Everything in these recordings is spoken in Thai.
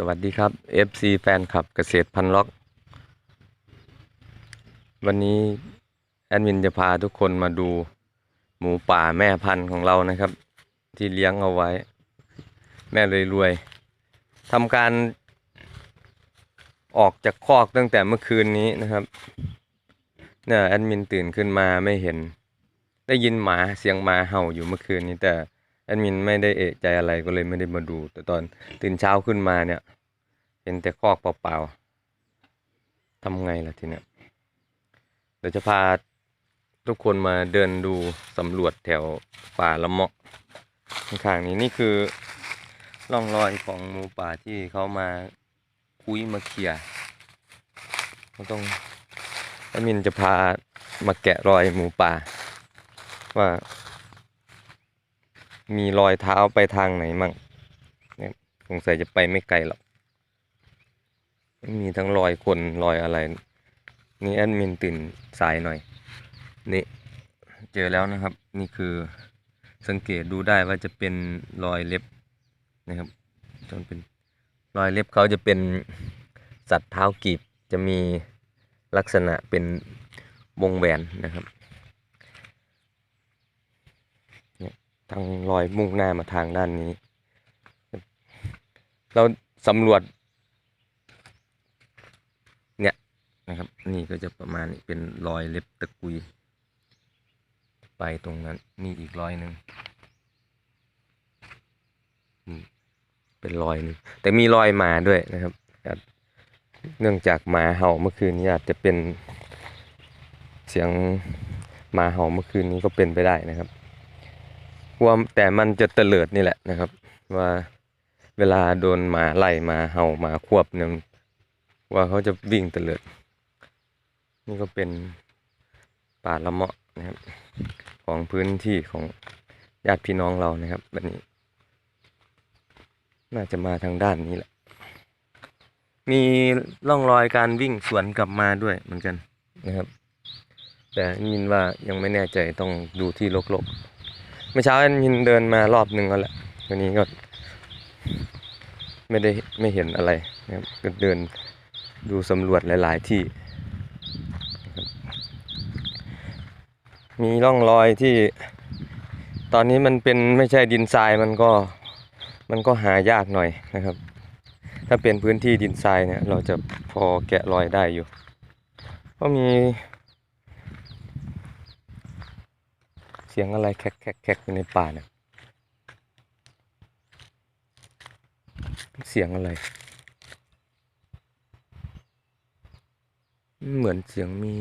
สวัสดีครับ FC แฟนคลับเกษตรพันล็อก วันนี้แอดมินจะพาทุกคนมาดูหมูป่าแม่พันธุ์ของเรานะครับ ที่เลี้ยงเอาไว้ แม่รวยๆทำการออกจากคอกตั้งแต่เมื่อคืนนี้นะครับเนี่ยแอดมินตื่นขึ้นมาไม่เห็น ได้ยินหมาเสียงหมาเห่าอยู่เมื่อคืนนี้แต่ แอดมินไม่ได้เอะใจอะไรก็เลยไม่ได้มาดู แต่ตอนตื่นเช้าขึ้นมาเนี่ยเห็นแต่คอกเปล่าๆทำไงล่ะทีเนี้ยเดี๋ยวจะพาทุกคนมาเดินดูสำรวจแถวป่าละเมาะข้างๆนี้นี่คือร่องรอยของหมูป่าที่เขามาคุยมาเคลียเขาต้องแอดมินจะพามาแกะรอยหมูป่า ว่า มีรอยเท้าไปทางไหนมั่งเนี่ยสงสัยจะไปไม่ไกลหรอกมีทั้งรอยคนรอยอะไร นี่แอดมินตื่นสายหน่อย นี่ เจอแล้วนะครับ นี่คือสังเกตดูได้ว่าจะเป็นรอยเล็บนะครับจนเป็นรอยเล็บเขาจะเป็นสัตว์เท้ากีบจะมีลักษณะเป็นวงแหวนนะครับ ทางรอยมุ่งหน้ามาทางด้านนี้ เราสำรวจ เนี่ยนะครับ นี่ก็จะประมาณนี้เป็นรอยเล็บตะกุย ไปตรงนั้นนี่อีกรอยหนึ่งเป็นรอยหนึ่งแต่มีรอยหมาด้วยนะครับ เนื่องจากหมาเห่าเมื่อคืนนี้อาจจะเป็นเสียงหมาเห่าเมื่อคืนนี้ก็เป็นไปได้นะครับ กลัวแต่มันจะเตลิดนี่แหละนะครับ ว่าเวลาโดนหมาไล่มาเห่าหมาควบเนี่ยว่าเขาจะวิ่งเตลิด นี่ก็เป็นป่าละเมาะนะครับ ของพื้นที่ของญาติพี่น้องเรานะครับแบบนี้ น่าจะมาทางด้านนี้แหละ มีร่องรอยการวิ่งสวนกลับมาด้วยเหมือนกันนะครับ แต่ยินว่ายังไม่แน่ใจต้องดูที่ลกๆ มื่อเช้ามินเดินมารอบหนึ่งแล้วแหละวันนี้ก็ ไม่ได้ไม่เห็นอะไรนะครับก็เดินดูสำรวจหลาย ๆ ที่ มีร่องรอยที่ ตอนนี้มันเป็นไม่ใช่ดินทรายมันก็มันก็หายากหน่อยนะครับ ถ้าเป็นพื้นที่ดินทรายเนี่ย เราจะพอแกะรอยได้อยู่ ก็มี เสียงอะไรแคกแคกแคกอยู่ในป่าเนี่ยเสียงอะไร เหมือนเสียงมี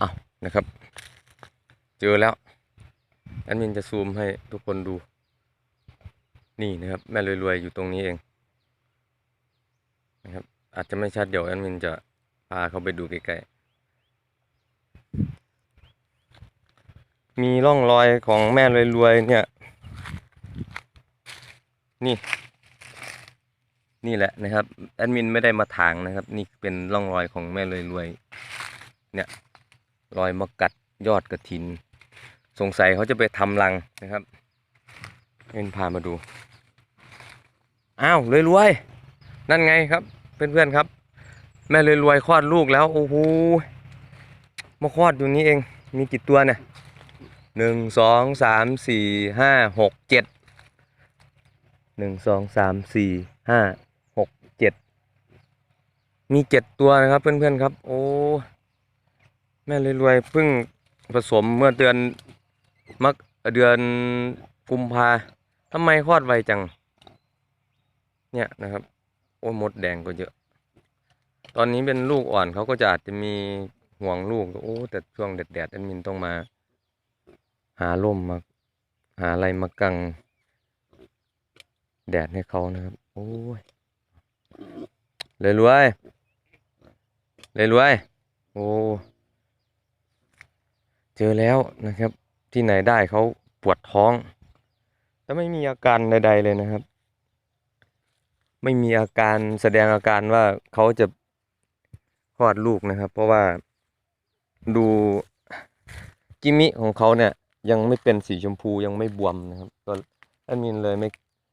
อ้าวนะครับ เจอแล้วแอดมินจะซูมให้ทุกคนดู นี่นะครับ แม่รวยๆอยู่ตรงนี้เองนะครับอาจจะไม่ชัดเดี๋ยวแอดมินจะพาเขาไปดูใกล้ๆ มีร่องรอยของแม่รวยๆเนี่ย นี่ นี่แหละนะครับแอดมินไม่ได้มาถางนะครับ นี่เป็นร่องรอยของแม่รวยๆเนี่ยรอยมากัดยอดกระถิน สงสัยเขาจะไปทำรังนะครับเอ็นพามาดูอ้าวรวยๆนั่นไงครับเพื่อนๆครับ แม่รวยๆคลอดลูกแล้วโอ้โหมาคลอดอยู่นี้เองมีกี่ตัวเนี่ย หนึ่งสองสามสี่ห้าหกเจ็ดหนึ่งสองสามสี่ห้าหกเจ็ดมีเจ็ดตัวนะครับ เพื่อนๆครับ โอ้ แม่รวยๆเพิ่งผสมเมื่อเดือนมักเดือนกุมภาทำไมคลอดไวจัง เนี่ยนะครับ โอ้มดแดงก็เยอะ ตอนนี้เป็นลูกอ่อนเขาก็จะอาจจะมีห่วงลูก โอ้ แต่ช่วงแดดๆแอดมินต้องมา หาร่มมา หาอะไรมากัง แดดให้เขานะครับ โอ้ยเลยรวยเลยรวยโอ้เจอแล้วนะครับ ที่ไหนได้เขาปวดท้อง แต่ไม่มีอาการใด ๆ เลยนะครับ ไม่มีอาการแสดงอาการว่าเขาจะคลอดลูกนะครับ เพราะว่าดูกิมิของเขาเนี่ย ยังไม่เป็นสีชมพูยังไม่บวมนะครับ ก็แอดมินเลยไม่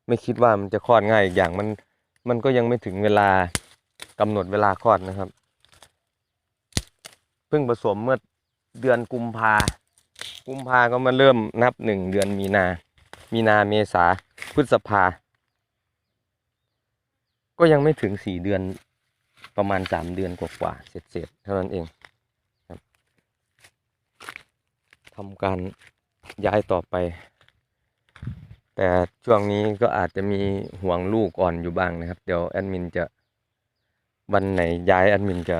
ไม่คิดว่ามันจะคลอดง่ายอีกอย่างมัน มันก็ยังไม่ถึงเวลากำหนดเวลาคลอดนะครับ เพิ่งผสมเมื่อเดือนกุมภากุมภาก็มาเริ่มนับหนึ่งเดือนมีนา มีนาเมษาพฤษภา ก็ยังไม่ถึงสี่เดือนประมาณสามเดือนกว่าๆเสร็จๆเท่านั้นเองครับทำการ ย้ายต่อไป แต่ช่วงนี้ก็อาจจะมีห่วงลูกอ่อนอยู่บ้างนะครับ เดี๋ยวแอดมินจะวันไหนย้ายแอดมินจะ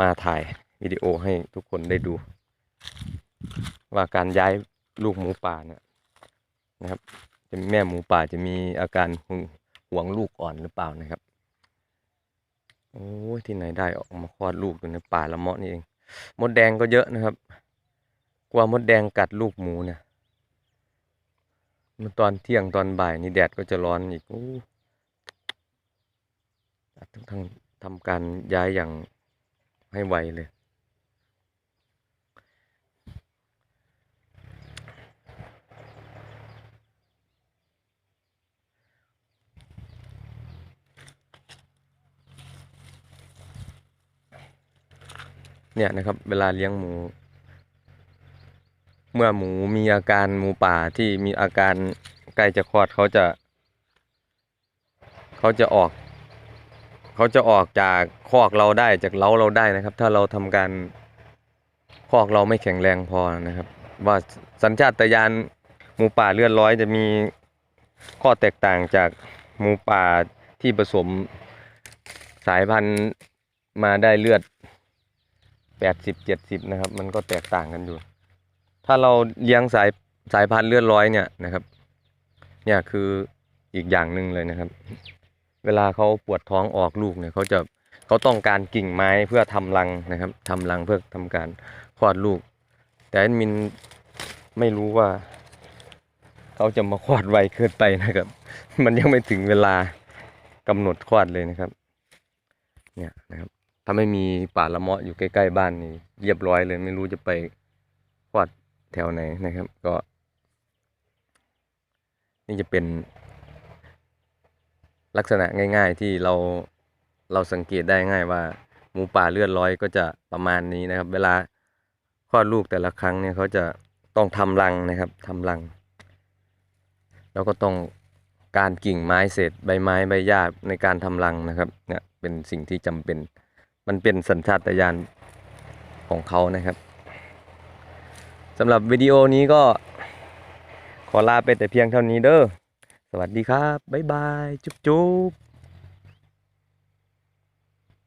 มาถ่ายวิดีโอให้ทุกคนได้ดู ว่าการย้ายลูกหมูป่าเนี่ยนะครับจะแม่หมูป่าจะมีอาการห่วงห่วงลูกอ่อนหรือเปล่านะครับ โอ้ยที่ไหนได้ออกมาคลอดลูกอยู่ในป่าละเมาะนี่เอง มดแดงก็เยอะนะครับ กลัวมดแดงกัดลูกหมูเนี่ยมันตอนเที่ยงตอนบ่ายนี่แดดก็จะร้อนอีกโอ้ต้งทำทำการย้ายอย่างให้ไวเลย เนี่ยนะครับ เวลาเลี้ยงหมู เมื่อหมูมีอาการหมูป่าที่มีอาการใกล้จะคลอดเขาจะ เขาจะออก เขาจะออกจากคอกเราได้จากเล้าเราได้นะครับ ถ้าเราทำการคอกเราไม่แข็งแรงพอนะครับ ว่าสัญชาตญาณหมูป่าเลือดร้อยจะมีข้อแตกต่างจากหมูป่าที่ผสมสายพันธุ์มาได้เลือดแปดสิบเจ็ดสิบนะครับ มันก็แตกต่างกันอยู่ ถ้าเราเลี้ยงสายสายพันธุ์เลือดร้อยเนี่ยนะครับ เนี่ยคืออีกอย่างหนึ่งเลยนะครับ เวลาเขาปวดท้องออกลูกเนี่ยเขาจะเขาต้องการกิ่งไม้เพื่อทำรังนะครับทำรังเพื่อทำการคลอดลูก แต่มินไม่รู้ว่าเขาจะมาคลอดไวเกินไปนะครับ มันยังไม่ถึงเวลากำหนดคลอดเลยนะครับ เนี่ยนะครับ ถ้าไม่มีป่าละเมาะอยู่ใกล้ ๆ บ้านนี่เรียบร้อยเลย ไม่รู้จะไปคลอด แถวไหนนะครับก็ นี่จะเป็น ลักษณะง่าย ๆที่เราเราสังเกตได้ง่ายว่า หมูป่าเลือดร้อยก็จะประมาณนี้นะครับ เวลาคลอดลูกแต่ละครั้งเนี่ยเขาจะต้องทำรังนะครับทำรัง แล้วก็ต้องการกิ่งไม้เศษใบไม้ใบหญ้าในการทำรังนะครับเนี่ยเป็นสิ่งที่จำเป็น มันเป็นสัญชาตญาณของเขานะครับ สำหรับวิดีโอนี้ก็ ขอลาไปแต่เพียงเท่านี้เด้อ สวัสดีครับ บ๊ายบาย จุ๊บจุ๊บ